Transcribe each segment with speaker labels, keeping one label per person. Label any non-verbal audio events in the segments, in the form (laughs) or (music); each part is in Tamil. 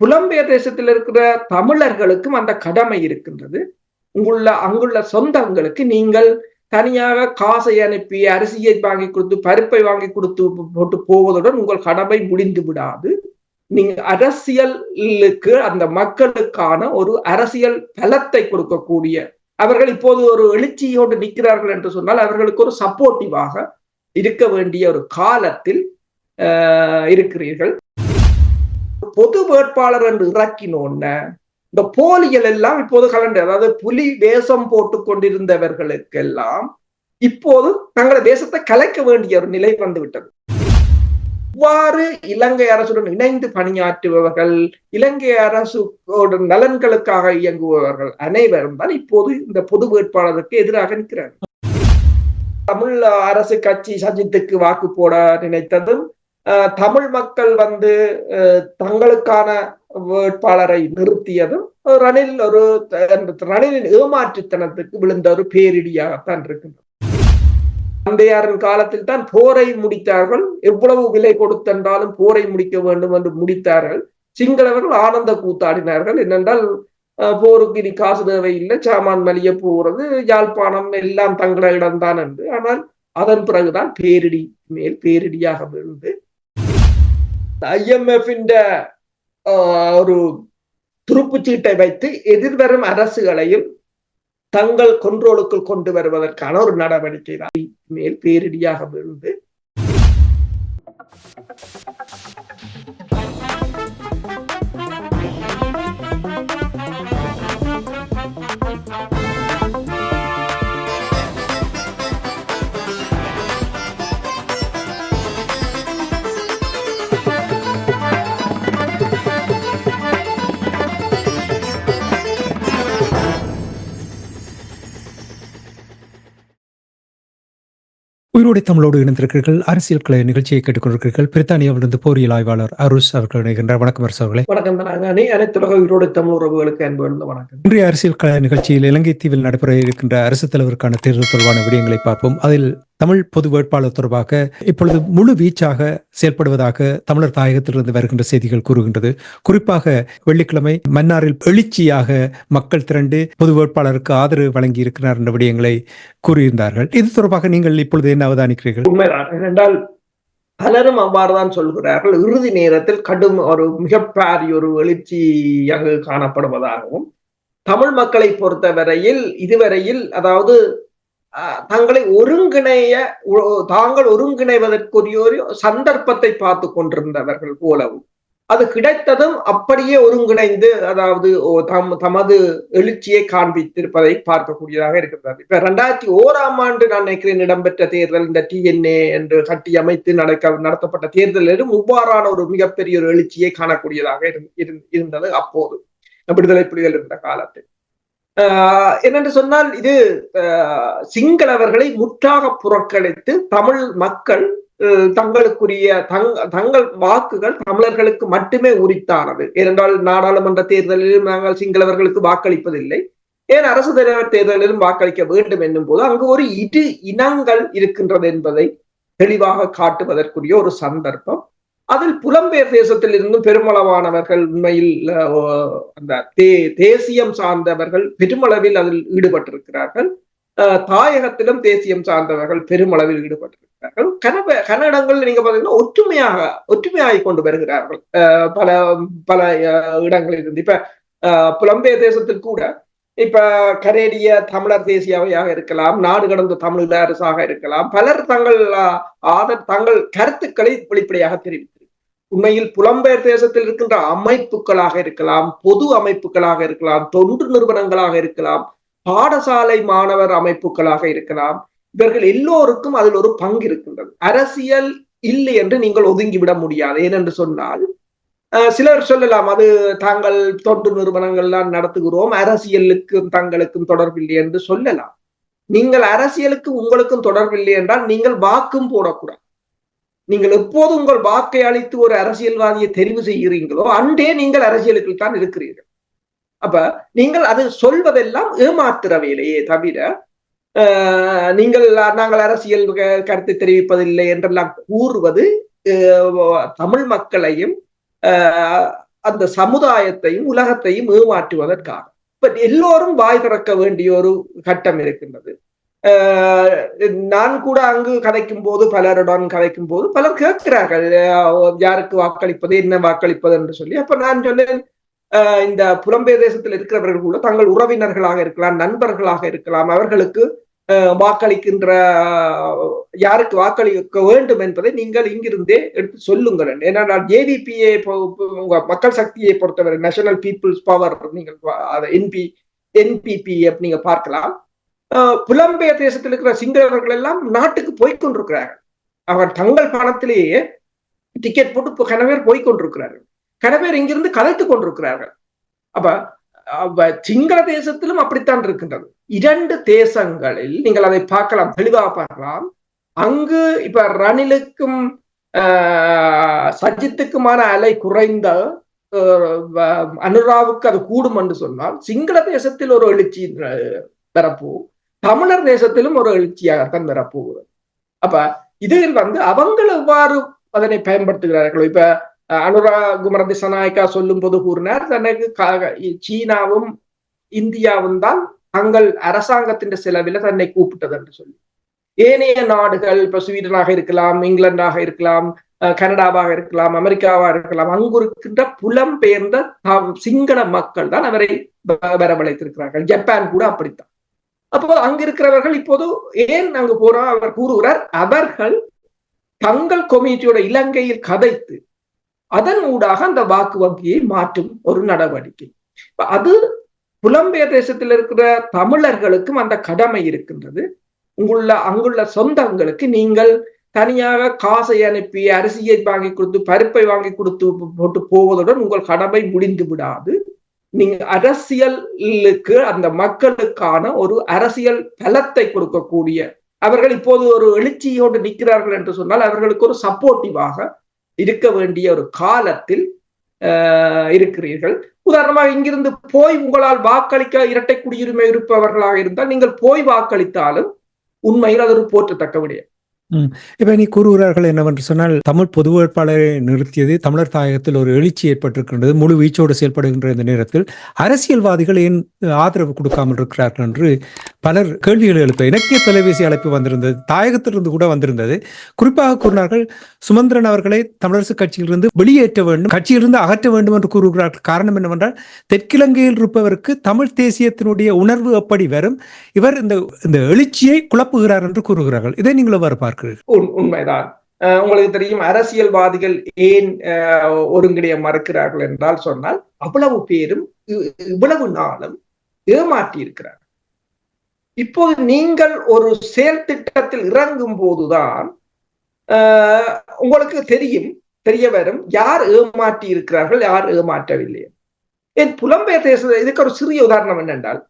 Speaker 1: புலம்பெயர் தேசத்தில் இருக்கிற தமிழர்களுக்கும் அந்த கடமை இருக்கின்றது. உங்களுள்ள அங்குள்ள சொந்தங்களுக்கு நீங்கள் தனியாக காசை அனுப்பி அரிசியை வாங்கி கொடுத்து பருப்பை வாங்கி கொடுத்து போட்டு போவதுடன் உங்கள் கடமை முடிந்து விடாது. நீங்க அரசியலுக்கு அந்த மக்களுக்கான ஒரு அரசியல் பலத்தை கொடுக்கக்கூடிய அவர்கள் இப்போது ஒரு எழுச்சியோடு நிற்கிறார்கள் என்று சொன்னால் அவர்களுக்கு ஒரு சப்போர்ட்டிவாக இருக்க வேண்டிய ஒரு காலத்தில் இருக்கிறீர்கள். பொது வேட்பாளர் என்று இறக்கினோன்ன இந்த போலிகள் எல்லாம் இப்போது கலண்டு அதாவது புலி வேஷம் போட்டு கொண்டிருந்தவர்களுக்கெல்லாம் இப்போது தங்களை தேசத்தை கலைக்க வேண்டிய ஒரு நிலை வந்துவிட்டது இவ்வாறு இலங்கை அரசுடன் இணைந்து பணியாற்றுபவர்கள் இலங்கை அரசோட நலன்களுக்காக இயங்குபவர்கள் அனைவரும் தான் இப்போது இந்த பொது வேட்பாளருக்கு எதிராக நிற்கிறார்கள். தமிழ் அரசு கட்சி சஜித்துக்கு வாக்கு போட நினைத்ததும் தமிழ் மக்கள் வந்து தங்களுக்கான வேட்பாளரை நிறுத்தியதும் ரணில் ஒரு ரணிலின் ஏமாற்றுத்தனத்துக்கு விழுந்த ஒரு பேரிடியாகத்தான் இருக்கின்றது. தந்தையாரின் காலத்தில் தான் போரை முடித்தார்கள். எவ்வளவு விலை கொடுத்தென்றாலும் போரை முடிக்க வேண்டும் என்று முடித்தார்கள். சிங்களவர்கள் ஆனந்த கூத்தாடினார்கள். என்னென்றால் போருக்கு இனி காசு தேவையில்லை. சாமான் மலிய போகிறது யாழ்ப்பாணம் எல்லாம் தங்களிடம் இடம்தான் என்று. ஆனால் அதன் பிறகுதான் பேரிடி மேல் பேரிடியாக விழுந்து ஐஎம்எஃப் ஒரு துருப்புச்சீட்டை வைத்து எதிர்வரும் அரசுகளையும் தங்கள் கொன்றோலுக்குள் கொண்டு வருவதற்கான ஒரு நடவடிக்கை தான் மேல் பேரிடியாக விழுந்து
Speaker 2: உயிரோடை தமிழோடு இணைந்திருக்கிறீர்கள். அரசியல் கலை நிகழ்ச்சியை கேட்டுக்கொண்டிருக்கிறீர்கள். பிரித்தானியாவிலிருந்து போரியல் ஆய்வாளர் அரூஸ் அவர்கள் இணைகின்றார். வணக்கம் அரசு அவர்களே.
Speaker 1: வணக்கம் அனைத்துலக உயிரோடு தமிழ் உறவுகளுக்கு அன்பு வணக்கம்.
Speaker 2: இன்றைய அரசியல் கலை நிகழ்ச்சியில் இலங்கை தீவில் நடைபெற இருக்கின்ற அரசு தலைவருக்கான தேர்தல் தொடர்பான விடயங்களை பார்ப்போம். அதில் தமிழ் பொது வேட்பாளர் தொடர்பாக இப்பொழுது முழு வீச்சாக செயல்படுவதாக தமிழர் தாயகத்திலிருந்து வருகின்ற செய்திகள் கூறுகின்றது. குறிப்பாக வெள்ளிக்கிழமை மன்னாரில் எழுச்சியாக மக்கள் திரண்டு பொது வேட்பாளருக்கு ஆதரவு வழங்கி இருக்கிறார் என்ற விடயங்களை கூறியிருந்தார்கள். இது தொடர்பாக நீங்கள் இப்பொழுது என்ன அவதானிக்கிறீர்கள்?
Speaker 1: உண்மைதான். என்றால் பலரும் அவ்வாறுதான் சொல்கிறார்கள். இறுதி நேரத்தில் கடும் ஒரு மிகப்பாரிய ஒரு எழுச்சியாக காணப்படுவதாகவும் தமிழ் மக்களை பொறுத்தவரையில் இதுவரையில் அதாவது தங்களை ஒருங்கிணைய தாங்கள் ஒருங்கிணைவதற்குரிய ஒரு சந்தர்ப்பத்தை பார்த்து கொண்டிருந்தவர்கள் போலவும். அது கிடைத்ததும் அப்படியே ஒருங்கிணைந்து அதாவது தம் தமது எழுச்சியை காண்பித்திருப்பதை பார்க்கக்கூடியதாக இருக்கிறது இப்ப ரெண்டாயிரத்தி ஓராம் ஆண்டு நான் நினைக்கிறேன் இடம்பெற்ற தேர்தல் இந்த டிஎன்ஏ என்று கட்டி அமைத்து நடக்க நடத்தப்பட்ட தேர்தலிலும் இவ்வாறான ஒரு மிகப்பெரிய ஒரு எழுச்சியை காணக்கூடியதாக இருந்தது அப்போது. விடுதலை புலிகள் இருந்த காலத்தில். என்னென்று சொன்னால் இது சிங்களவர்களை முற்றாக புறக்கணித்து தமிழ் மக்கள் தங்களுக்குரிய தங் தங்கள் வாக்குகள் தமிழர்களுக்கு மட்டுமே உரித்தானது. ஏனென்றால் நாடாளுமன்ற தேர்தலிலும் நாங்கள் சிங்களவர்களுக்கு வாக்களிப்பதில்லை. ஏன் அரசு தலைவர் தேர்தலிலும் வாக்களிக்க வேண்டும் என்னும் போது அங்கு ஒரு இரு இனங்கள் இருக்கின்றது என்பதை தெளிவாக காட்டுவதற்குரிய ஒரு சந்தர்ப்பம். அதில் புலம்பெயர் தேசத்தில் இருந்தும் பெருமளவானவர்கள் உண்மையில் அந்த தே தேசியம் சார்ந்தவர்கள் பெருமளவில் அதில் ஈடுபட்டிருக்கிறார்கள். தாயகத்திலும் தேசியம் சார்ந்தவர்கள் பெருமளவில் ஈடுபட்டிருக்கிறார்கள். கனவ கன்னடங்கள் நீங்க பாத்தீங்கன்னா ஒற்றுமையாக ஒற்றுமையாகி கொண்டு வருகிறார்கள். பல பல இடங்களில் இருந்து இப்ப புலம்பெயர் தேசத்தில் கூட இப்ப கரேடிய தமிழர் தேசியவையாக இருக்கலாம் நாடு கடந்த தமிழ் அரசாக இருக்கலாம். பலர் தங்கள் ஆதர் தங்கள் கருத்துக்களை வெளிப்படையாக தெரிவித்து உண்மையில் புலம்பெயர் தேசத்தில் இருக்கின்ற அமைப்புகளாக இருக்கலாம் பொது அமைப்புகளாக இருக்கலாம் தொண்டு நிறுவனங்களாக இருக்கலாம் பாடசாலை மாணவர் அமைப்புகளாக இருக்கலாம். இவர்கள் எல்லோருக்கும் அதில் ஒரு பங்கு இருக்கின்றது. அரசியல் இல்லை என்று நீங்கள் ஒதுங்கிவிட முடியாது. ஏனென்று சொன்னால் சிலர் சொல்லலாம் அது தாங்கள் தொண்டு நிறுவனங்கள்லாம் நடத்துகிறோம் அரசியலுக்கும் தங்களுக்கும் தொடர்பில்லை என்று சொல்லலாம். நீங்கள் அரசியலுக்கு உங்களுக்கும் தொடர்பில்லை என்றால் நீங்கள் வாக்கும் போடக்கூடாது. நீங்கள் எப்போது உங்கள் வாக்கை அளித்து ஒரு அரசியல்வாதியை தெரிவு செய்கிறீங்களோ அன்றே நீங்கள் அரசியலுக்கு தான் இருக்கிறீர்கள். அப்ப நீங்கள் அது சொல்வதெல்லாம் ஏமாத்துற தவிர நீங்கள் நாங்கள் அரசியல் கருத்து தெரிவிப்பதில்லை என்றெல்லாம் கூறுவது தமிழ் மக்களையும் அந்த சமுதாயத்தையும் உலகத்தையும் ஏமாற்றுவதற்காக. பட் எல்லோரும் வாய் திறக்க வேண்டிய ஒரு கட்டம் இருக்கின்றது. நான் கூட அங்கு கதைக்கும் போது பலருடன் கதைக்கும் போது பலர் கேட்கிறார்கள் யாருக்கு வாக்களிப்பது என்ன வாக்களிப்பது என்று சொல்லி. அப்ப நான் சொன்னேன் இந்த புலம்பெயர் தேசத்தில் இருக்கிறவர்கள் கூட தங்கள் உறவினர்களாக இருக்கலாம் நண்பர்களாக இருக்கலாம் அவர்களுக்கு வாக்களிக்கின்ற யாருக்கு வாக்களிக்க வேண்டும் என்பதை நீங்கள் இங்கிருந்தே எடுத்து சொல்லுங்கள் ஏன்னா ஜேவிபியை மக்கள் சக்தியை பொறுத்தவரை நேஷனல் பீப்புள்ஸ் பவர் நீங்கள் என்பி என்பிபி நீங்க பார்க்கலாம். புலம்பெயர் தேசத்தில் இருக்கிற சிங்களவர்கள் எல்லாம் நாட்டுக்கு போய்கொண்டிருக்கிறார்கள் அவர் தங்கள் பணத்திலேயே டிக்கெட் போட்டு கனவேர் போய்கொண்டிருக்கிறார்கள் கனவேர் இங்கிருந்து கலைத்துக் கொண்டிருக்கிறார்கள். அப்ப சிங்கள தேசத்திலும் அப்படித்தான் இருக்கின்றது. இரண்டு தேசங்களில் நீங்கள் அதை பார்க்கலாம் தெளிவாக பார்க்கலாம். அங்கு இப்ப ரணிலுக்கும் சஜித்துக்குமான அலை குறைந்த அனுராவுக்கு அது கூடும் என்று சொன்னால் சிங்கள தேசத்தில் ஒரு எழுச்சி பெறப்போகும் தமிழர் தேசத்திலும் ஒரு எழுச்சியாகத்தான் பெறப்போகுது அப்ப இதில் வந்து அவங்க எவ்வாறு அதனை பயன்படுத்துகிறார்கள்? இப்ப அனுரா குமர திசநாயக்கா சொல்லும் போது கூறினார் தனக்கு சீனாவும் இந்தியாவும் தான் தங்கள் அரசாங்கத்தின் செலவில் தன்னை கூப்பிட்டது என்று சொல்லி. ஏனைய நாடுகள் இப்ப ஸ்வீடனாக இருக்கலாம் இங்கிலாண்டாக இருக்கலாம் கனடாவாக இருக்கலாம் அமெரிக்காவாக இருக்கலாம் அங்கு இருக்கின்ற புலம்பெயர்ந்த சிங்கள மக்கள் தான் அவரை வரவழைத்திருக்கிறார்கள். ஜப்பான் கூட அப்படித்தான். அப்போ அங்க இருக்கிறவர்கள் இப்போது ஏன் அங்கு போறோம் அவர் கூறுகிறார் அவர்கள் தங்கள் கொமிட்டியோட இலங்கையில் கதைத்து அதன் ஊடாக அந்த வாக்கு வங்கியை மாற்றும் ஒரு நடவடிக்கை. அது புலம்பெயர் தேசத்தில் இருக்கிற தமிழர்களுக்கும் அந்த கடமை இருக்கின்றது. உங்குள்ள அங்குள்ள சொந்தங்களுக்கு நீங்கள் தனியாக காசை அனுப்பி அரிசியை வாங்கி கொடுத்து பருப்பை வாங்கி கொடுத்து போட்டு போவதுடன் உங்கள் கடமை முடிந்து விடாது நீங்க அரசியலுக்கு அந்த மக்களுக்கான ஒரு அரசியல் பலத்தை கொடுக்கக்கூடிய அவர்கள் இப்போது ஒரு எழுச்சியோடு நிற்கிறார்கள் என்று சொன்னால் அவர்களுக்கு ஒரு சப்போர்ட்டிவாக இருக்க வேண்டிய ஒரு காலத்தில் இருக்கிறீர்கள். உதாரணமாக இங்கிருந்து போய் உங்களால் வாக்களிக்க இரட்டை குடியுரிமை இருப்பவர்களாக இருந்தால் நீங்கள் போய் வாக்களித்தாலும் உண்மையில் அது ஒரு போற்றத்தக்க விடயம்.
Speaker 2: இப்ப நீ கூறுகிறார்கள் என்னவென்று சொன்னால் தமிழ் பொது வேட்பாளரை நிறுத்தியது தமிழர் தாயகத்தில் ஒரு எழுச்சி ஏற்பட்டிருக்கின்றது முழு வீச்சோடு செயல்படுகின்ற இந்த நேரத்தில் அரசியல்வாதிகள் ஏன் ஆதரவு கொடுக்காமல் இருக்கிறார்கள் என்று பலர் கேள்விகள் எழுப்ப இலக்கிய தொலைபேசி அழைப்பு வந்திருந்தது தாயகத்திலிருந்து கூட வந்திருந்தது. குறிப்பாக கூறினார்கள் சுமந்திரன் அவர்களை தமிழரசு கட்சியிலிருந்து வெளியேற்ற வேண்டும் கட்சியிலிருந்து அகற்ற வேண்டும் என்று கூறுகிறார்கள். காரணம் என்னவென்றால் தெற்கிலங்கையில் இருப்பவருக்கு தமிழ் தேசியத்தினுடைய உணர்வு எப்படி வரும்? இவர் இந்த இந்த எழுச்சியை குழப்புகிறார் என்று கூறுகிறார்கள். இதை நீங்கள் எவ்வாறு பார்க்கிறீர்கள்?
Speaker 1: உண்மைதான். உங்களுக்கு தெரியும் அரசியல்வாதிகள் ஏன் ஒருங்கிணைய மறுக்கிறார்கள் என்றால் சொன்னால் அவ்வளவு பேரும் இவ்வளவு நாளும் ஏமாற்றி இருக்கிறார் இப்போது நீங்கள் ஒரு செயல் திட்டத்தில் இறங்கும் போதுதான் உங்களுக்கு தெரியும் தெரிய வரும் யார் ஏமாற்றி இருக்கிறார்கள் யார் ஏமாற்றவில்லை. என் புலம்பெயர் தேச இதுக்கு ஒரு சிறிய உதாரணம் என்னென்றால்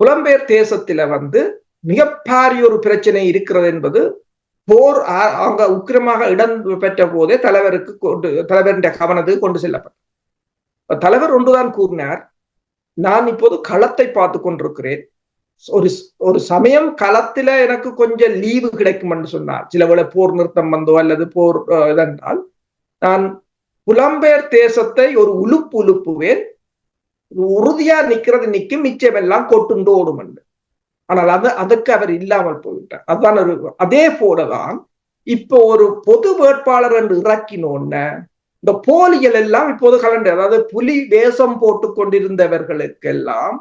Speaker 1: புலம்பெயர் தேசத்துல வந்து மிகப்பாரிய ஒரு பிரச்சனை இருக்கிறது என்பது போர் அவங்க உக்கிரமாக இடம் பெற்ற போதே தலைவருக்கு கொண்டு தலைவருடைய கவனத்துக்கு கொண்டு செல்லப்பட்டது. தலைவர் ஒன்றுதான் கூறினார் நான் இப்போது களத்தை பார்த்து கொண்டிருக்கிறேன். ஒரு ஒரு சமயம் களத்துல எனக்கு கொஞ்சம் லீவு கிடைக்கும் என்று சொன்னார். சில வேளை போர் நிறுத்தம் வந்தோ அல்லது போர் இதென்றால் நான் புலம்பெயர் தேசத்தை ஒரு உழுப்பு உழுப்புவேன் உறுதியா நிக்கிறது நிக்கும் மிச்சமெல்லாம் கொட்டுண்டு ஓடும் என்று ஆனால் அது அதுக்கு அவர் இல்லாமல் போய்விட்டார். அதுதான் ஒரு அதே போலதான் இப்போ ஒரு பொது வேட்பாளர் என்று இறக்கினோன்ன இந்த போலிகள் எல்லாம் இப்போது கலண்டு அதாவது புலி வேஷம் போட்டு கொண்டிருந்தவர்களுக்கெல்லாம்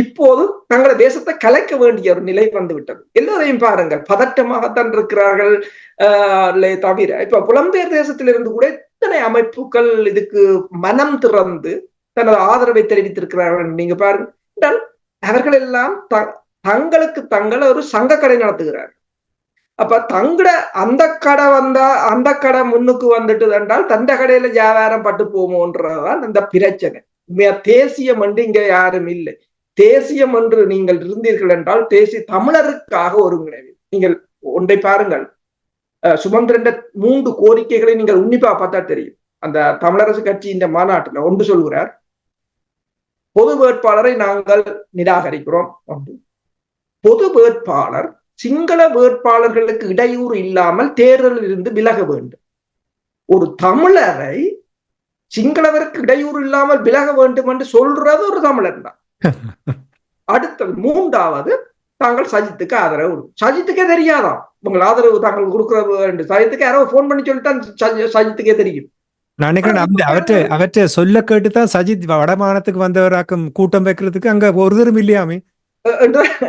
Speaker 1: இப்போது தங்களை தேசத்தை கலைக்க வேண்டிய ஒரு நிலை வந்து விட்டது எல்லாரையும் பாருங்கள். பதட்டமாகத்தான் இருக்கிறார்கள் தவிர. இப்ப புலம்பெயர் தேசத்திலிருந்து கூட எத்தனை அமைப்புகள் இதுக்கு மனம் திறந்து தனது ஆதரவை தெரிவித்திருக்கிறார்கள் நீங்க பாருங்க. அவர்கள் எல்லாம் தங்களுக்கு தங்களை ஒரு சங்க கடை நடத்துகிறார் அப்ப தங்கட அந்த கடை வந்தா அந்த கடை முன்னுக்கு வந்துட்டு என்றால் தந்த கடையில வியாபாரம் பட்டு போமோன்றதுதான் இந்த பிரச்சனை. தேசியம் என்று இங்க யாரும் இல்லை. தேசியம் என்று நீங்கள் இருந்தீர்கள் என்றால் தேசிய தமிழருக்காக ஒருங்கிணைவு நீங்கள் ஒன்றை பாருங்கள். சுமந்திரன் மூன்று கோரிக்கைகளை நீங்கள் உன்னிப்பா பார்த்தா தெரியும். அந்த தமிழரசு கட்சி இந்த மாநாட்டுல ஒன்று சொல்கிறார் பொது வேட்பாளரை நாங்கள் நிராகரிக்கிறோம். ஒன்று. பொது வேட்பாளர் சிங்கள வேட்பாளர்களுக்கு இடையூறு இல்லாமல் தேர்தலில் இருந்து விலக வேண்டும். ஒரு தமிழரை சிங்களவருக்கு இடையூறு இல்லாமல் விலக வேண்டும் என்று சொல்றது ஒரு தமிழர் தான். (laughs) அடுத்தது மூன்றாவது தாங்கள் சஜித்துக்கு ஆதரவு சஜித்துக்கே தெரியாதாம். உங்கள் ஆதரவு தாங்கள் கொடுக்கிறது சஜித்துக்கு யாரோ போன் பண்ணி சொல்லிட்டு சஜித்துக்கே தெரியும்.
Speaker 2: நான் நினைக்கிறேன் அவற்றை அவற்றை சொல்ல கேட்டுதான் சஜித் வடமானத்துக்கு வந்தவராக்கும் கூட்டம் வைக்கிறதுக்கு அங்க ஒருத்தரும் இல்லையாமே?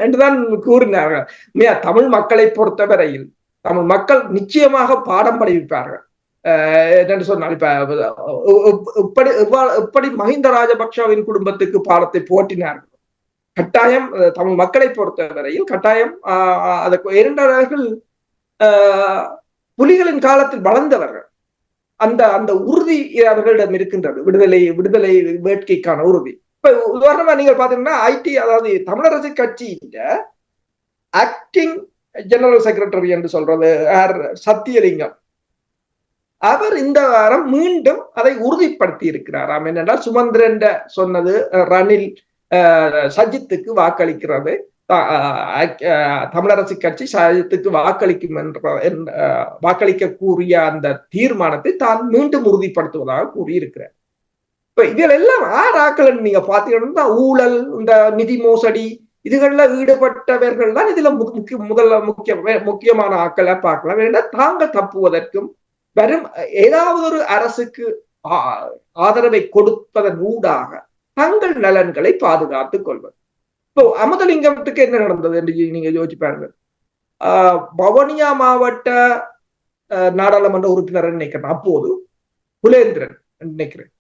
Speaker 1: என்றுதான் கூறினார்கள். தமிழ் மக்களை பொறுத்தவரையில் தமிழ் மக்கள் நிச்சயமாக பாடம் படிப்பார்கள். என்னென்று சொன்னால் இப்ப இப்படி எப்படி மஹிந்த ராஜபக்ஷவின் குடும்பத்துக்கு பாடத்தை போட்டினார்கள் கட்டாயம் தமிழ் மக்களை பொறுத்தவரையில் கட்டாயம் அதை இரண்டவர்கள் புலிகளின் காலத்தில் வளர்ந்தவர்கள். அந்த அந்த உறுதி அவர்களிடம் இருக்கின்றது. விடுதலை விடுதலை வேட்கைக்கான உறுதி. இப்ப உதாரணமா நீங்க பாத்தீங்கன்னா ஐடி அதாவது தமிழரசு கட்சியில ஆக்டிங் ஜெனரல் செக்ரட்டரி என்று சொல்றது சத்தியலிங்கம். அவர் இந்த வாரம் மீண்டும் அதை உறுதிப்படுத்தி இருக்கிறாராம் என்னென்றால் சுமந்திரன் சொன்னது ரணில் சஜித்துக்கு வாக்களிக்கிறது. தமிழரசு கட்சி சஜித்துக்கு வாக்களிக்கும் என்ற வாக்களிக்க கூறிய அந்த தீர்மானத்தை தான் மீண்டும் உறுதிப்படுத்துவதாக கூறியிருக்கிறார். இப்ப இதில் எல்லாம் ஆறு ஆக்கள் நீங்க பாத்தீங்கன்னா ஊழல் இந்த நிதி மோசடி இதுகள்ல ஈடுபட்டவர்கள் தான் இதுல முக்கிய முதல்ல முக்கிய முக்கியமான ஆக்களை பார்க்கலாம். ஏன்னா தாங்க தப்புவதற்கும் வரும் ஏதாவது ஒரு அரசுக்கு ஆதரவை கொடுப்பதன் ஊடாக தங்கள் நலன்களை பாதுகாத்துக் கொள்வது. இப்போ அமுதலிங்கத்துக்கு என்ன நடந்தது என்று நீங்க யோசிப்பாருங்க. பவனியா மாவட்ட நாடாளுமன்ற உறுப்பினர் நினைக்கிறேன். அப்போது புலேந்திரன் நினைக்கிறேன்.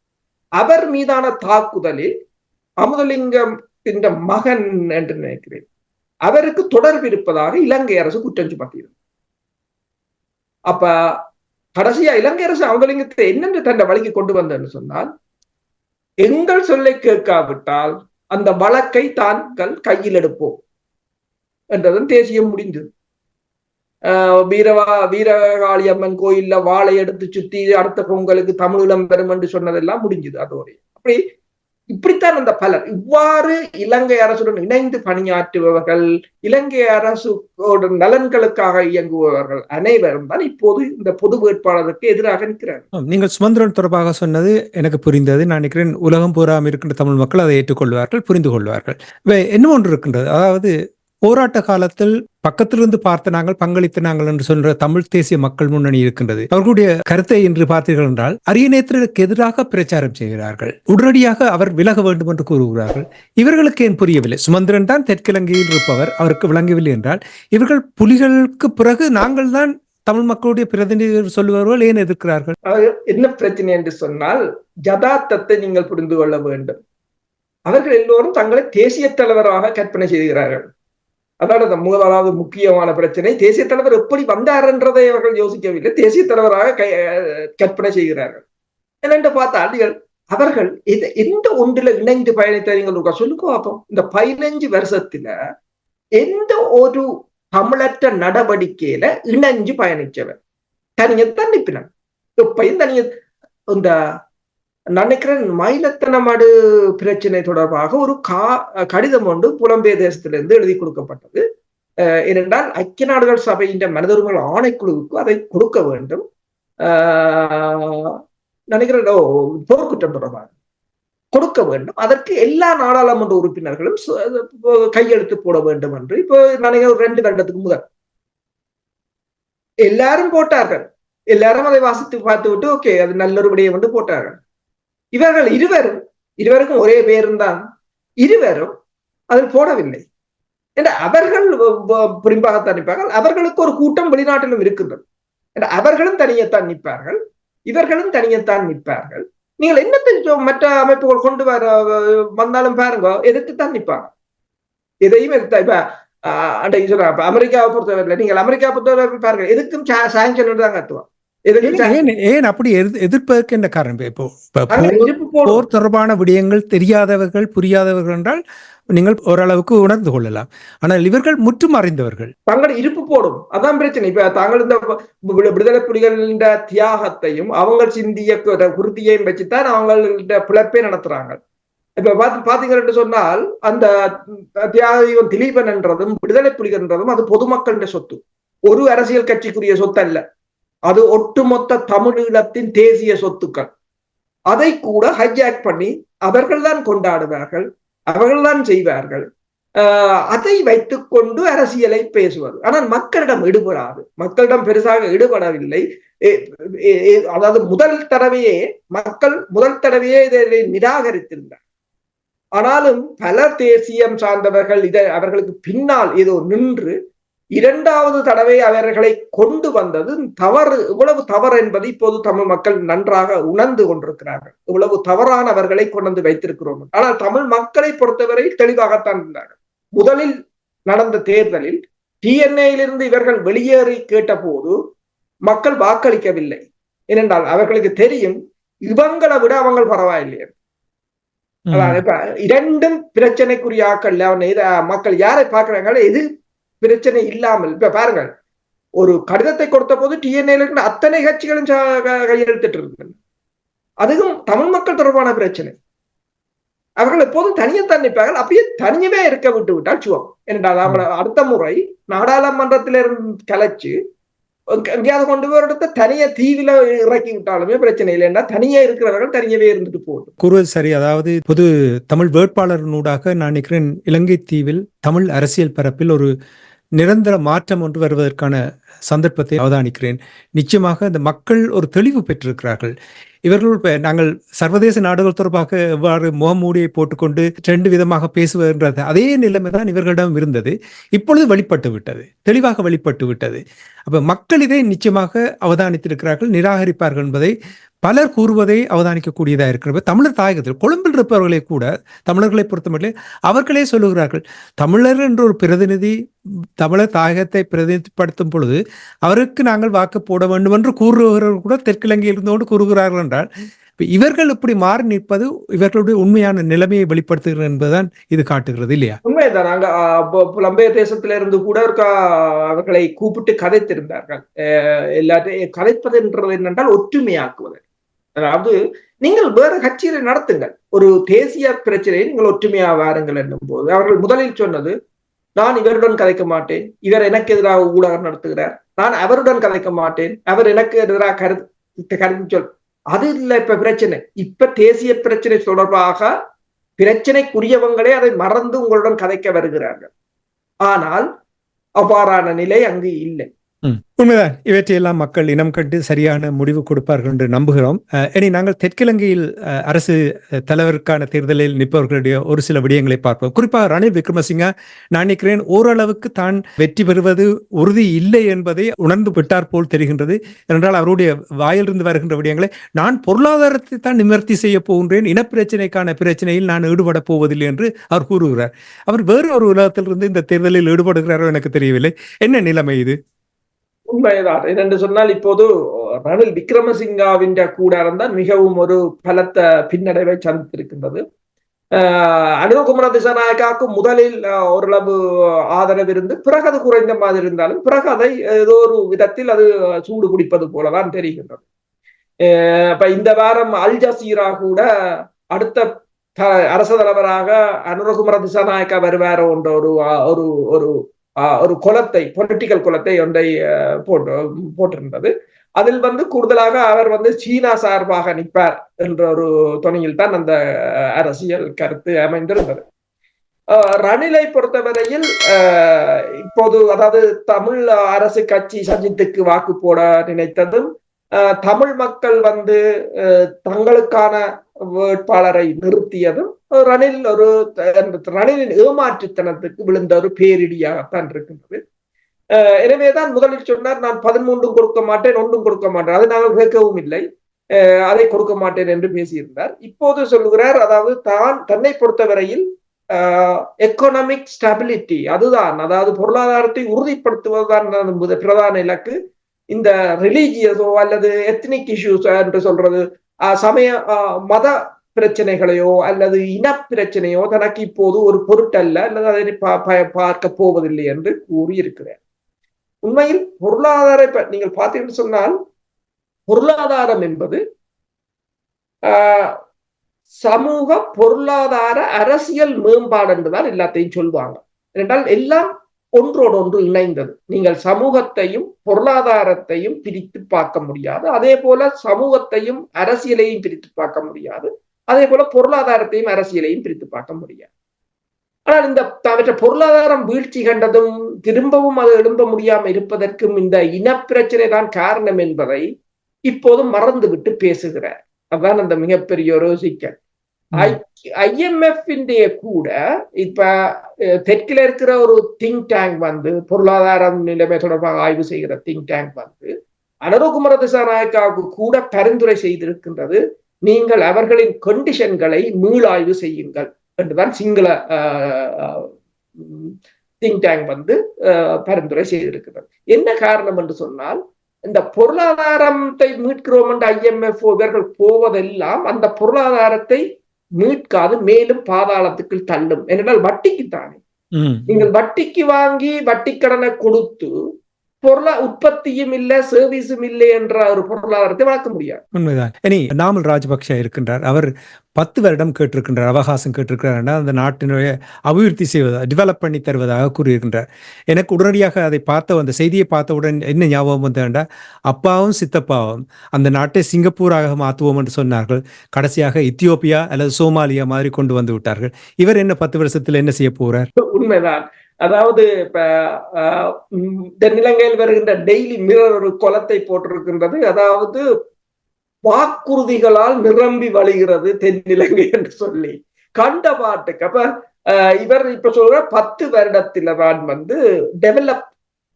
Speaker 1: அவர் மீதான தாக்குதலில் அமுதலிங்கம் என்ற மகன் என்று நினைக்கிறேன். அவருக்கு தொடர்பு இருப்பதாக இலங்கை அரசு குற்றம் சுமத்தியது. அப்ப கடைசியா இலங்கை அரசு அமுதலிங்கத்தை என்னென்று தன்னை வழங்கி கொண்டு வந்தன்னு சொன்னால் எங்கள் சொல்லை கேட்காவிட்டால் அந்த வழக்கை தாங்கள் கையில் எடுப்போம் என்றதும் தேசியம் முடிந்தது வீரவா வீரகாளி அம்மன் கோயில்ல வாழை எடுத்து சுத்தி அடுத்த பொங்கலுக்கு தமிழீழம் பெறும் என்று சொன்னதெல்லாம் முடிஞ்சது அதோடைய. அப்படி இப்படித்தான் அந்த பலர் இவ்வாறு இலங்கை அரசுடன் இணைந்து பணியாற்றுபவர்கள் இலங்கை அரசோட நலன்களுக்காக இயங்குபவர்கள் அனைவரும் தான் இப்போது இந்த பொது வேட்பாளருக்கு எதிராக நிற்கிறார்கள்.
Speaker 2: நீங்கள் சுமந்திரன் தொடர்பாக சொன்னது எனக்கு புரிந்தது. நான் நினைக்கிறேன் உலகம் பூராம் இருக்கின்ற தமிழ் மக்கள் அதை ஏற்றுக்கொள்வார்கள் புரிந்து கொள்வார்கள். என்ன ஒன்று இருக்கின்றது? அதாவது போராட்ட காலத்தில் பக்கத்திலிருந்து பார்த்த நாங்கள் பங்களித்த நாங்கள் என்று சொல்ற தமிழ் தேசிய மக்கள் முன்னணி இருக்கின்றது. அவர்களுடைய கருத்தை என்று பார்த்தீர்கள் என்றால் அரியநேத்திற்கு எதிராக பிரச்சாரம் செய்கிறார்கள். உடனடியாக அவர் விலக வேண்டும் என்று கூறுகிறார்கள். இவர்களுக்கு ஏன் புரியவில்லை? சுமந்திரன் தான் தெற்கிழங்கையில் இருப்பவர் அவருக்கு விளங்கவில்லை என்றால் இவர்கள் புலிகளுக்கு பிறகு நாங்கள் தான் தமிழ் மக்களுடைய பிரதிநிதிகள் சொல்லுவார்கள் ஏன் எதிர்க்கிறார்கள்?
Speaker 1: என்ன பிரச்சனை என்று சொன்னால் ஜதார்த்தத்தை நீங்கள் புரிந்து கொள்ள வேண்டும். அவர்கள் எல்லோரும் தங்களை தேசிய தலைவராக கற்பனை செய்கிறார்கள். அதான் அந்த முதலாவது முக்கியமான பிரச்சனை. தேசிய தலைவர் எப்படி வந்தார் என்றதை அவர்கள் யோசிக்கவில்லை. தேசிய தலைவராக கற்பனை செய்கிறார்கள். என்னென்று பார்த்தால் அவர்கள் இது எந்த ஒன்றில் இணைந்து பயணித்த நீங்கள் சொல்லுங்க பார்ப்போம் இந்த பதினஞ்சு வருஷத்துல எந்த ஒரு தமிழற்ற நடவடிக்கையில இணைஞ்சு பயணிச்சவர் தனியை தன்னிப்பினன் எப்பயும் தனிய இந்த நினைக்கிறேன் மயிலத்தனமடு பிரச்சனை தொடர்பாக ஒரு கா கடிதம் ஒன்று புலம்பெயர் தேசத்திலிருந்து எழுதி கொடுக்கப்பட்டது. ஏனென்றால் ஐக்கிய நாடுகள் சபையின் மனித ஆணைக்குழுவுக்கு அதை கொடுக்க வேண்டும். நினைக்கிறேன் போர்க்குற்றம் தொடர்பாக கொடுக்க வேண்டும். அதற்கு எல்லா நாடாளுமன்ற உறுப்பினர்களும் கையெழுத்து போட வேண்டும் என்று இப்போ நினைக்கிறேன் ரெண்டு கண்டத்துக்கு முதல். எல்லாரும் போட்டார்கள். எல்லாரும் அதை வாசித்து பார்த்து விட்டு ஓகே அது நல்லொரு விடயம் என்று போட்டார்கள். இவர்கள் இருவரும் இருவருக்கும் ஒரே பேருந்தான். இருவரும் அதில் போடவில்லை. என்ற அவர்கள் புரிம்பாகத்தான் நிற்பார்கள். அவர்களுக்கு ஒரு கூட்டம் வெளிநாட்டிலும் இருக்கின்றது. என்ற அவர்களும் தனியத்தான் நிற்பார்கள். இவர்களும் தனியத்தான் நிற்பார்கள். நீங்கள் என்னத்தை மற்ற அமைப்புகள் கொண்டு வர வந்தாலும் பாருங்க எதிர்த்து தான் நிற்பாங்க. எதையும் எதிர்த்தா இப்ப அன்றைக்கு சொல்றாங்க அமெரிக்காவை பொறுத்தவரை நீங்கள் அமெரிக்காவை பொறுத்தவரை பாருங்க எதுக்கும் சாங்ஷன் தான் கத்துவான்
Speaker 2: ஏன் அப்படி எதிர்ப்பதற்கு என்ன காரணம்? இப்போ போர் தொடர்பான விடயங்கள் தெரியாதவர்கள் புரியாதவர்கள் என்றால் நீங்கள் ஓரளவுக்கு உணர்ந்து கொள்ளலாம். ஆனால் இவர்கள் முற்றும் அறிந்தவர்கள்.
Speaker 1: தங்கள் இருப்பு போடும். அதான் பிரச்சனை. இப்ப தாங்கள் இந்த விடுதலை புலிகளின் தியாகத்தையும் அவங்க சிந்திய குருதியையும் வச்சுதான் அவங்கள பிழைப்பே நடத்துறாங்க. இப்ப பாத்து பாத்தீங்கன்னு சொன்னால் அந்த தியாகம் திலீபன் என்றதும் விடுதலை புலிகள் என்றதும் அது பொதுமக்களின் சொத்து. ஒரு அரசியல் கட்சிக்குரிய சொத்து அல்ல அது ஒட்டுமொத்த தமிழீழத்தின் தேசிய சொத்துக்கள். அதை கூட ஹைஜாக் பண்ணி அவர்கள்தான் கொண்டாடுவார்கள் அவர்கள்தான் செய்வார்கள். அதை வைத்துக்கொண்டு அரசியலை பேசுவது. ஆனால் மக்களிடம் ஈடுபடாது. மக்களிடம் பெருசாக ஈடுபடவில்லை. அதாவது முதல் தடவையே மக்கள் முதல் தடவையே இதை நிராகரித்திருந்தார். ஆனாலும் பல தேசியம் சார்ந்தவர்கள் இதை அவர்களுக்கு பின்னால் ஏதோ நின்று இரண்டாவது தடவை அவர்களை கொண்டு வந்தது தவறு இவ்வளவு தவறு என்பது இப்போது தமிழ் மக்கள் நன்றாக உணர்ந்து கொண்டிருக்கிறார்கள். இவ்வளவு தவறானவர்களை கொண்டு வந்து வைத்திருக்கிறோம். ஆனால் தமிழ் மக்களை பொறுத்தவரை தெளிவாகத்தான் இருந்தார்கள். முதலில் நடந்த தேர்தலில் டிஎன்ஏயிலிருந்து இவர்கள் வெளியேறி கேட்டபோது மக்கள் வாக்களிக்கவில்லை. ஏனென்றால் அவர்களுக்கு தெரியும் இவங்களை விட அவங்க பரவாயில்லையே. இரண்டும் பிரச்சனைக்குரிய ஆக்கள். மக்கள் யாரை பார்க்கிறாங்க எது பிரச்சனை இல்லாமல் இப்ப பாருங்கள் ஒரு கடிதத்தை கொடுத்த போது டிஎன்ஏ இருக்கிற அத்தனை கட்சிகளும் கையெழுத்திட்டு இருந்தன. அதுவும் தமிழ் மக்கள் தொடர்பான பிரச்சனை. அவர்கள் எப்போதும் தனியத்தான் நிற்பார்கள். அப்பயே தனியவே இருக்க விட்டு விட்டால் சுவம் என்றால் அவங்களை அடுத்த முறை நாடாளுமன்றத்திலிருந்து கலைச்சு எங்கேயாவது கொண்டு போய் இடத்த தனிய தீவில இறக்கி விட்டாலுமே பிரச்சனை இல்லை என்றால் தனியே இருக்கிறவர்கள் தனியவே இருந்துட்டு போகட்டும்.
Speaker 2: கூறுவது சரி. அதாவது பொது தமிழ் வேட்பாளரினூடாக நான் நினைக்கிறேன் இலங்கை தீவில் தமிழ் அரசியல் பரப்பில் ஒரு நிரந்தர மாற்றம் ஒன்று வருவதற்கான சந்தர்ப்பத்தை அவதானிக்கிறேன். நிச்சயமாக இந்த மக்கள் ஒரு தெளிவு பெற்றிருக்கிறார்கள். இவர்கள் நாங்கள் சர்வதேச நாடுகள் தொடர்பாக எவ்வாறு முகமூடியை போட்டுக்கொண்டு ரெண்டு விதமாக பேசுவதுன்றது அதே நிலைமை தான் இவர்களிடம் இருந்தது. இப்பொழுது வெளிப்பட்டு விட்டது. தெளிவாக வெளிப்பட்டு விட்டது. அப்ப மக்கள் இதை நிச்சயமாக அவதானித்திருக்கிறார்கள் நிராகரிப்பார்கள் என்பதை பலர் கூறுவதை அவதானிக்கக்கூடியதாக இருக்கிறப்ப தமிழர் தாயகத்தில் கொழும்பில் இருப்பவர்களை கூட தமிழர்களை பொறுத்தமட்டிலே அவர்களே சொல்லுகிறார்கள் தமிழர் என்ற ஒரு பிரதிநிதி தமிழர் தாயகத்தை பிரதிநிதிப்படுத்தும் பொழுது அவருக்கு நாங்கள் வாக்கு போட வேண்டும் என்று கூறுகிறவர்கள் கூட தெற்கிழங்கையில் இருந்தோடு கூறுகிறார்கள் என்றால் இவர்கள் இப்படி மாறி நிற்பது இவர்களுடைய உண்மையான நிலைமையை வெளிப்படுத்துகிறது என்பதுதான் இது காட்டுகிறது இல்லையா?
Speaker 1: உண்மைதான். நாங்க புலம்பெயர் தேசத்தில இருந்து கூட அவர்களை கூப்பிட்டு கதைத்திருந்தார்கள். எல்லாத்தையும் கதைப்பது என்றது என்னென்றால் ஒற்றுமையாக்குவது. அதாவது நீங்கள் வேறு கட்சியில நடத்துங்கள். ஒரு தேசிய பிரச்சனையை நீங்கள் ஒற்றுமையா வாருங்கள் என்னும் போது அவர்கள் முதலில் சொன்னது நான் இவருடன் கதைக்க மாட்டேன். இவர் எனக்கு எதிராக ஊடகம் நடத்துகிறார். நான் அவருடன் கதைக்க மாட்டேன். அவர் எனக்கு எதிராக கருத்து கருத்து சொல் அது இல்லை இப்ப பிரச்சனை. இப்ப தேசிய பிரச்சனை தொடர்பாக பிரச்சனைக்குரியவங்களே அதை மறந்து உங்களுடன் கதைக்க வருகிறார்கள். ஆனால் அவ்வாறான நிலை அங்கு இல்லை.
Speaker 2: உண்மைதான். இவற்றையெல்லாம் மக்கள் இனம் கண்டு சரியான முடிவு கொடுப்பார்கள் என்று நம்புகிறோம். இனி நாங்கள் தெற்கிழங்கையில் அரசு தலைவருக்கான தேர்தலில் நிற்பவர்களுடைய ஒரு சில விடயங்களை பார்ப்போம். குறிப்பாக ரணில் விக்ரமசிங்கா நான் நினைக்கிறேன் ஓரளவுக்கு தான் வெற்றி பெறுவது உறுதி இல்லை என்பதை உணர்ந்து விட்டார் போல் தெரிகின்றது. என்றால் அவருடைய வாயிலிருந்து வருகின்ற விடயங்களை நான் பொருளாதாரத்தை தான் நிவர்த்தி செய்ய போகின்றேன். இனப்பிரச்சனைக்கான பிரச்சனையில் நான் ஈடுபட போவதில்லை என்று அவர் கூறுகிறார். அவர் வேறு ஒரு உலகத்திலிருந்து இந்த தேர்தலில் ஈடுபடுகிறாரோ எனக்கு தெரியவில்லை. என்ன நிலைமை இது?
Speaker 1: உண்மைதான். என்னென்று சொன்னால் இப்போது ரணில் விக்ரமசிங்காவின் கூடாரம் தான் மிகவும் ஒரு பலத்த பின்னடைவை சந்தித்திருக்கின்றது. அனுகுமர திசாநாயக்காவுக்கு முதலில் ஓரளவு ஆதரவு இருந்து பிறகு அது குறைந்த மாதிரி இருந்தாலும் பிறகு அதை ஏதோ ஒரு விதத்தில் அது சூடு குடிப்பது போலதான் தெரிகின்றது. இப்ப இந்த வாரம் அல் ஜசீரா கூட அடுத்த அரச தலைவராக அனுரகுமர திசாநாயக்கா வருவாரோ என்ற ஒரு ஒரு ஒரு ஒரு குலத்தை பொலிட்டிக்கல் குலத்தை ஒன்றை போட்டு போட்டிருந்தது. அதில் வந்து கூடுதலாக அவர் வந்து சீனா சார்பாக நிற்பார் என்ற ஒரு துணையில் தான் அந்த அரசியல் கருத்து அமைந்திருந்தது. ரணிலை பொறுத்தவரையில் இப்போது அதாவது தமிழ் அரசு கட்சி சஜித்துக்கு வாக்கு போட நினைத்ததும் தமிழ் மக்கள் வந்து தங்களுக்கான வேட்பாளரை நிறுத்தியதும் ரணில் ஒரு ரணிலின் ஏமாற்றுத்தனத்துக்கு விழுந்த ஒரு பேரிடியாகத்தான் இருக்கின்றது எனவேதான் முதலில் சொன்னார் நான் பதிமூன்றும் கொடுக்க மாட்டேன் ஒன்றும் கொடுக்க மாட்டேன். அதை நாங்கள் கேட்கவும் இல்லை. அதை கொடுக்க மாட்டேன் என்று பேசியிருந்தார். இப்போது சொல்கிறார் அதாவது தான் தன்னை பொறுத்தவரையில் எக்கனாமிக் ஸ்டெபிலிட்டி அதுதான் அதாவது பொருளாதாரத்தை உறுதிப்படுத்துவதுதான் பிரதான இலக்கு இந்த ரிலீஜியஸோ அல்லது எத்னிக் இஷ்யூஸோ என்று சொல்றது. சமய மத பிரச்சனைகளையோ அல்லது இன பிரச்சனையோ தனக்கு இப்போது ஒரு பொருட்டல்ல அல்லது அதை பார்க்க போவதில்லை என்று கூறியிருக்கிறார். உண்மையில் பொருளாதார நீங்கள் பார்த்தீங்கன்னு சொன்னால் பொருளாதாரம் என்பது சமூக பொருளாதார அரசியல் மேம்பாடு என்றுதான் எல்லாத்தையும் சொல்லுவாங்க. என்றால் எல்லாம் ஒன்றோடு ஒன்று இணைந்தது. நீங்கள் சமூகத்தையும் பொருளாதாரத்தையும் பிரித்து பார்க்க முடியாது. அதே போல சமூகத்தையும் அரசியலையும் பிரித்து பார்க்க முடியாது. அதே போல பொருளாதாரத்தையும் அரசியலையும் பிரித்து பார்க்க முடியாது. ஆனால் இந்த அவற்றை பொருளாதாரம் வீழ்ச்சி கண்டதும் திரும்பவும் அது எழும்ப முடியாமல் இருப்பதற்கும் இந்த இனப்பிரச்சனை தான் காரணம் என்பதை இப்போதும் மறந்துவிட்டு பேசுகிறார். அதுதான் அந்த மிகப்பெரிய ஒரு சிக்கல். ஐஎம்எஃப் கூட இப்ப தெற்கில் இருக்கிற ஒரு திங்க் டேங்க் வந்து பொருளாதாரம் நிலைமை தொடர்பாக ஆய்வு செய்கிற திங்க் டேங்க் வந்து அனருகுமர திசாநாயக்காவுக்கு கூட பரிந்துரை செய்திருக்கின்றது நீங்கள் அவர்களின் கண்டிஷன்களை மீளாய்வு செய்யுங்கள் என்றுதான் சிங்கள திங்க் டேங்க் வந்து பரிந்துரை செய்திருக்கிறது. என்ன காரணம் என்று சொன்னால் இந்த பொருளாதாரத்தை மீட்கிறோம் என்று ஐஎம்எஃப் இவர்கள் போவதெல்லாம் அந்த பொருளாதாரத்தை மீட்காது மேலும் பாதாளத்துக்கு தள்ளும். என்றால் வட்டிக்கு தானே நீங்கள் வட்டிக்கு வாங்கி வட்டி கடனை கொடுத்து பொருளா உற்பத்தியும் இல்ல சர்வீஸும் இல்லை என்ற ஒரு பொருளாதாரத்தை வளர்க்க முடியாது.
Speaker 2: உண்மைதான். இனி நாமல் ராஜபக்ஷ இருக்கின்றார். அவர் பத்து வருடம் கேட்டிருக்கின்றார் அவகாசம் கேட்டிருக்கிறார் அந்த நாட்டினுடைய அபிவிருத்தி செய்வதாக டெவலப் பண்ணி தருவதாக கூறியிருக்கின்றார். எனக்கு உடனடியாக அதை பார்த்த அந்த செய்தியை பார்த்தவுடன் என்ன ஞாபகம் வந்தேன்டா அப்பாவும் சித்தப்பாவும் அந்த நாட்டை சிங்கப்பூராக மாற்றுவோம் என்று சொன்னார்கள். கடைசியாக இத்தியோப்பியா அல்லது சோமாலியா மாதிரி கொண்டு வந்து விட்டார்கள். இவர் என்ன பத்து வருஷத்துல என்ன செய்ய போறார்?
Speaker 1: உண்மைதான். அதாவது இப்ப தென்னிலங்கையில் வருகின்ற டெய்லி மிரர் ஒரு கொலத்தை போட்டிருக்கின்றது. அதாவது வாக்குறுதிகளால் நிரம்பி வழிகிறது தென்னிலங்கை என்று சொல்லி. கண்ட பாட்டுக்கு. அப்ப இவர் இப்ப சொல்ற பத்து வருடத்தில தான் வந்து டெவலப்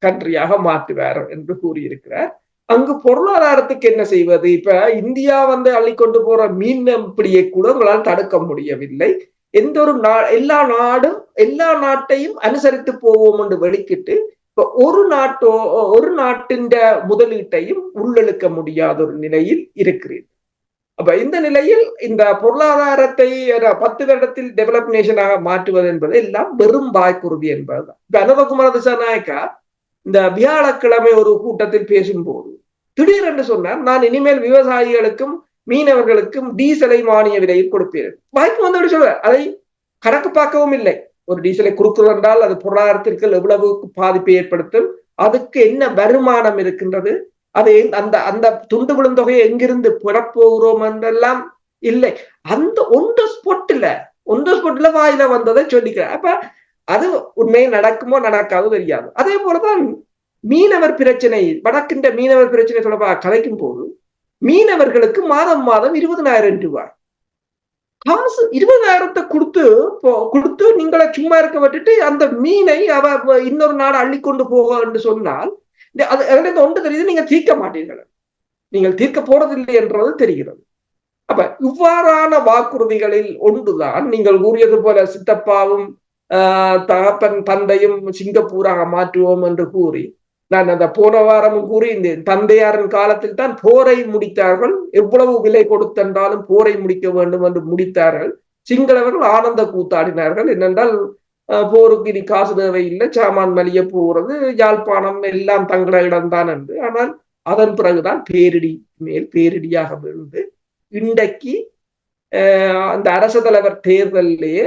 Speaker 1: கண்ட்ரியாக மாற்றுவார் என்று கூறியிருக்கிறார். அங்கு பொருளாதாரத்துக்கு என்ன செய்வது? இப்ப இந்தியா வந்து அள்ளிக்கொண்டு போற மீன் பிடியை கூட உங்களால் தடுக்க முடியவில்லை. எந்த ஒரு நா எல்லா நாடும் எல்லா நாட்டையும் அனுசரித்து போவோம் என்று வெளிக்கிட்டு இப்ப ஒரு நாட்டோ ஒரு நாட்டின் முதலீட்டையும் உள்ளெழுக்க முடியாத ஒரு நிலையில் இருக்கிறீர்கள் அப்ப இந்த நிலையில் இந்த பொருளாதாரத்தை பத்து வருடத்தில் டெவலப் நேஷனாக மாற்றுவது என்பது எல்லாம் வெறும் வாய்க்குறுதி என்பதுதான். இப்ப அனுபகுமார திசாநாயக்கா இந்த வியாழக்கிழமை ஒரு கூட்டத்தில் பேசும்போது திடீரென்று சொன்னார் நான் இனிமேல் விவசாயிகளுக்கும் மீனவர்களுக்கும் டீசலை மானிய விலையில் கொடுப்பீர்கள். வாய்ப்பு வந்து சொல்வார் அதை கணக்கு பார்க்கவும் இல்லை. ஒரு டீசலை கொடுக்கிறோம் என்றால் அது பொருளாதாரத்திற்கு எவ்வளவு பாதிப்பை ஏற்படுத்தும் அதுக்கு என்ன வருமானம் இருக்கின்றது அது அந்த அந்த துண்டு விழுந்தொகையை எங்கிருந்து புறப்போகிறோம் என்றெல்லாம் இல்லை. அந்த ஒன்று ஸ்பொட்ல ஒன்று ஸ்பொட்ல வாயில வந்ததை சொல்லிக்கிறேன் அப்ப அது உண்மையை நடக்குமோ நடக்காதோ தெரியாது. அதே போலதான் மீனவர் பிரச்சனை வடக்கின்ற மீனவர் பிரச்சனை தொடர்பாக கலைக்கும் போது மீனவர்களுக்கு மாதம் மாதம் இருபதனாயிரம் ரூபாய். காசு இருபதாயிரத்தை கொடுத்து கொடுத்து நீங்களை சும்மா இருக்க விட்டுட்டு அந்த மீனை அவ இன்னொரு நாடு அள்ளி கொண்டு போக என்று சொன்னால் அது அதுல ஒன்று தெரியுது நீங்க தீர்க்க மாட்டீர்கள். நீங்கள் தீர்க்க போறதில்லை என்றது தெரிகிறது. அப்ப இவ்வாறான வாக்குறுதிகளில் ஒன்றுதான் நீங்கள் கூறியது போல சித்தப்பாவும் தகப்பன் தந்தையும் சிங்கப்பூராக மாற்றுவோம் என்று கூறி நான் அந்த போன வாரமும் கூறி இந்த தந்தையாரின் காலத்தில் தான் போரை முடித்தார்கள். எவ்வளவு விலை கொடுத்தென்றாலும் போரை முடிக்க வேண்டும் என்று முடித்தார்கள். சிங்களவர்கள் ஆனந்த கூத்தாடினார்கள். என்னென்றால் போருக்கு இனி காசு தேவை இல்லை சாமான் மலிய போகிறது யாழ்ப்பாணம் எல்லாம் தங்களிடம்தான் என்று. ஆனால் அதன் பிறகுதான் பேரிடி மேல் பேரிடியாக விழுந்து இன்றைக்கு அந்த அரசு தலைவர் தேர்தலிலேயே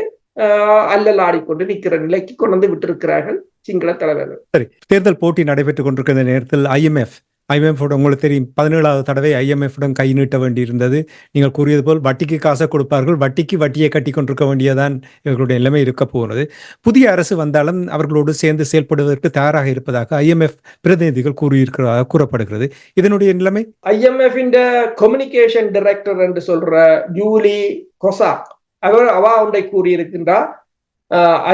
Speaker 1: அல்லல் ஆடிக்கொண்டு நிற்கிற நிலைக்கு கொண்டு வந்து விட்டிருக்கிறார்கள். சிங்கள தலைவர்கள்.
Speaker 2: சரி தேர்தல் போட்டி நடைபெற்றுக் கொண்டிருக்கிற நேரத்தில் ஐஎம்எஃப் ஐஎம்எஃப் உங்களுக்கு தெரியும் பதினேழாவது தடவை ஐஎம்எஃப் கை நீட்ட வேண்டியிருந்தது. நீங்கள் கூறியது போல் வட்டிக்கு காசை கொடுப்பார்கள் வட்டிக்கு வட்டியை கட்டி கொண்டிருக்க வேண்டியதான் இவர்களுடைய நிலைமை இருக்க போகிறது. புதிய அரசு வந்தாலும் அவர்களோடு சேர்ந்து செயல்படுவதற்கு தயாராக இருப்பதாக ஐஎம்எஃப் பிரதிநிதிகள் கூறியிருக்கிறதாக கூறப்படுகிறது. இதனுடைய நிலைமை?
Speaker 1: ஐஎம்எஃப் கம்யூனிகேஷன் டைரக்டர் என்று சொல்ற ஜூலி கொசாக் அவர் அவா ஒன்றை கூறியிருக்கின்றார்.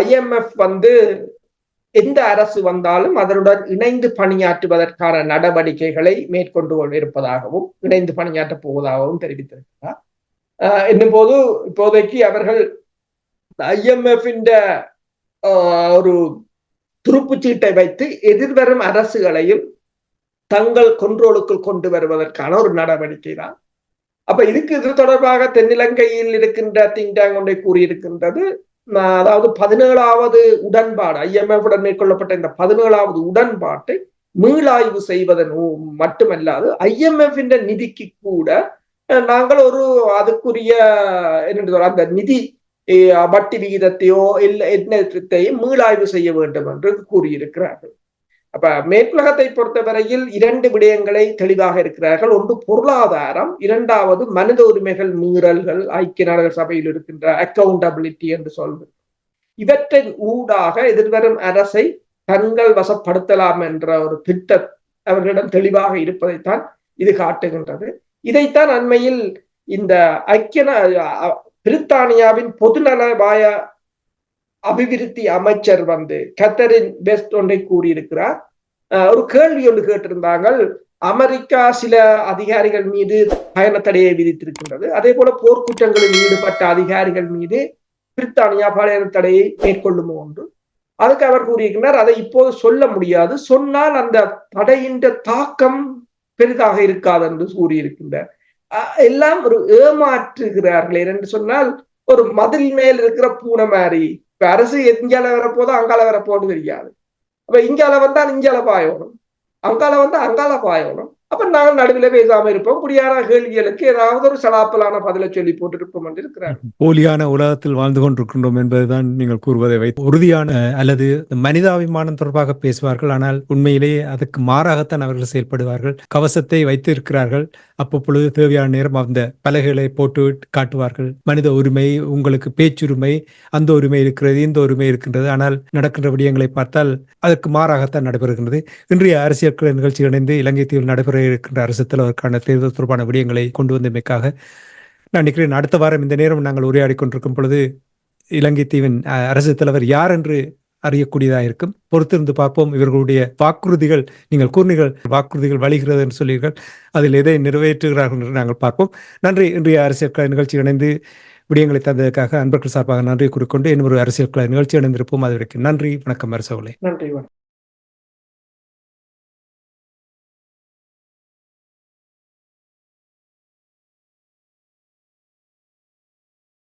Speaker 1: ஐஎம்எஃப் வந்து எந்த அரசு வந்தாலும் அதனுடன் இணைந்து பணியாற்றுவதற்கான நடவடிக்கைகளை மேற்கொண்டு இருப்பதாகவும் இணைந்து பணியாற்றப் போவதாகவும் தெரிவித்திருக்கிறார். என்னும் போது இப்போதைக்கு அவர்கள் ஐஎம்எஃப் ஒரு துருப்புச்சீட்டை வைத்து எதிர்வரும் அரசுகளையும் தங்கள் கொன்றோலுக்குள் கொண்டு வருவதற்கான ஒரு நடவடிக்கை தான். அப்ப இதுக்கு இது தொடர்பாக தென்னிலங்கையில் இருக்கின்ற திங்டாங் ஒன்றை கூறியிருக்கின்றது. அதாவது பதினேழாவது உடன்பாடு ஐஎம்எஃப் உடன் மேற்கொள்ளப்பட்ட இந்த பதினேழாவது உடன்பாட்டை மீளாய்வு செய்வதன் மட்டுமல்லாது ஐஎம்எஃப் நிதிக்கு கூட நாங்கள் ஒரு அதுக்குரிய என்ன அந்த நிதி வட்டி விகிதத்தையோ இல்லை என்னத்தையும் மீளாய்வு செய்ய வேண்டும் என்று கூறியிருக்கிறார்கள். அப்ப மேற்குலகத்தை பொறுத்தவரையில் இரண்டு விடயங்களை தெளிவாக இருக்கிறார்கள். ஒன்று பொருளாதாரம் இரண்டாவது மனித உரிமைகள் மீறல்கள் ஐக்கிய நாடுகள் சபையில் இருக்கின்ற அக்கௌண்டபிலிட்டி என்று சொல்வது. இவற்றின் ஊடாக எதிர்வரும் அரசை தங்கள் வசப்படுத்தலாம் என்ற ஒரு திட்டம் அவர்களிடம் தெளிவாக இருப்பதைத்தான் இது காட்டுகின்றது. இதைத்தான் அண்மையில் இந்த ஐக்கிய பிரித்தானியாவின் பொதுநலவாய அபிவிருத்தி அமைச்சர் வந்து கத்தரின் பெஸ்ட் ஒன்றை கூறியிருக்கிறார். ஒரு கேள்வி ஒன்று கேட்டிருந்தாங்க அமெரிக்கா சில அதிகாரிகள் மீது பயண தடையை விதித்திருக்கின்றது. அதே போல போர்க்குற்றங்களில் ஈடுபட்ட அதிகாரிகள் மீது பிரித்தானியா பயண தடையை மேற்கொள்ளுமோ என்று. அதுக்கு அவர் கூறியிருக்கிறார். அதை இப்போது சொல்ல முடியாது. சொன்னால் அந்த தடையின் தாக்கம் பெரிதாக இருக்காது என்று கூறியிருக்கின்றார். அஹ் எல்லாம் ஒரு ஏமாற்றுகிறார்கள். என்று சொன்னால் ஒரு மதில் மேல் இருக்கிற பூனை மாதிரி இப்ப அரசு எங்கால வரப்போதோ அங்கால வரப்போன்னு தெரியாது. அப்ப இங்கால வந்தா இங்கால பாயணும். அங்கால வந்தா அங்கால பாயணும். அப்ப நாங்கள் நடுவில் பேசாம இருப்போம். குடியாரா கேள்விகளுக்கு ஏதாவது ஒரு சலாப்பலான பதிலை சொல்லி போட்டிருப்போம் என்று இருக்கிறார்
Speaker 2: போலியான உலகத்தில் வாழ்ந்து கொண்டிருக்கின்றோம் என்பதுதான் நீங்கள் கூறுவதை வைத்து உறுதியான அல்லது மனிதாபிமானம் தொடர்பாக பேசுவார்கள். ஆனால் உண்மையிலேயே அதுக்கு மாறாகத்தான் அவர்கள் செயல்படுவார்கள். கவசத்தை வைத்து இருக்கிறார்கள் அப்பப்பொழுது தேவையான நேரம் அந்த பலகைகளை போட்டு காட்டுவார்கள். மனித உரிமை உங்களுக்கு பேச்சுரிமை அந்த உரிமை இருக்கிறது இந்த உரிமை இருக்கின்றது. ஆனால் நடக்கின்ற விடயங்களை பார்த்தால் அதற்கு மாறாகத்தான் நடைபெறுகின்றது. இன்றைய அரசியல் நிகழ்ச்சி இணைந்து இலங்கை தீவில் நடைபெற இருக்கின்ற அரசத்தில் அதற்கான தேர்தல் தொடர்பான விடயங்களை கொண்டு வந்தமைக்காக நான் நினைக்கிறேன் அடுத்த வாரம் இந்த நேரம் நாங்கள் உரையாடி கொண்டிருக்கும் பொழுது இலங்கை தீவின் அரசு தலைவர் யார் என்று அறியக்கூடியதாக இருக்கும். பொறுத்திருந்து பார்ப்போம். இவர்களுடைய வாக்குறுதிகள் நீங்கள் கூர்ணிகள் வாக்குறுதிகள் வழிகிறது என்று சொல்லீர்கள் அதில் எதை நிறைவேற்றுகிறார்கள் என்று நாங்கள் பார்ப்போம். நன்றி. இன்றைய அரசியல் கள நிகழ்ச்சி இணைந்து விடயங்களை தந்ததற்காக அன்பர்கள் சார்பாக நன்றி கூறிக்கொண்டு இன்னொரு அரசியல் கள நிகழ்ச்சி இணைந்திருப்போம். அது நன்றி. வணக்கம் அரசவலை
Speaker 1: நன்றி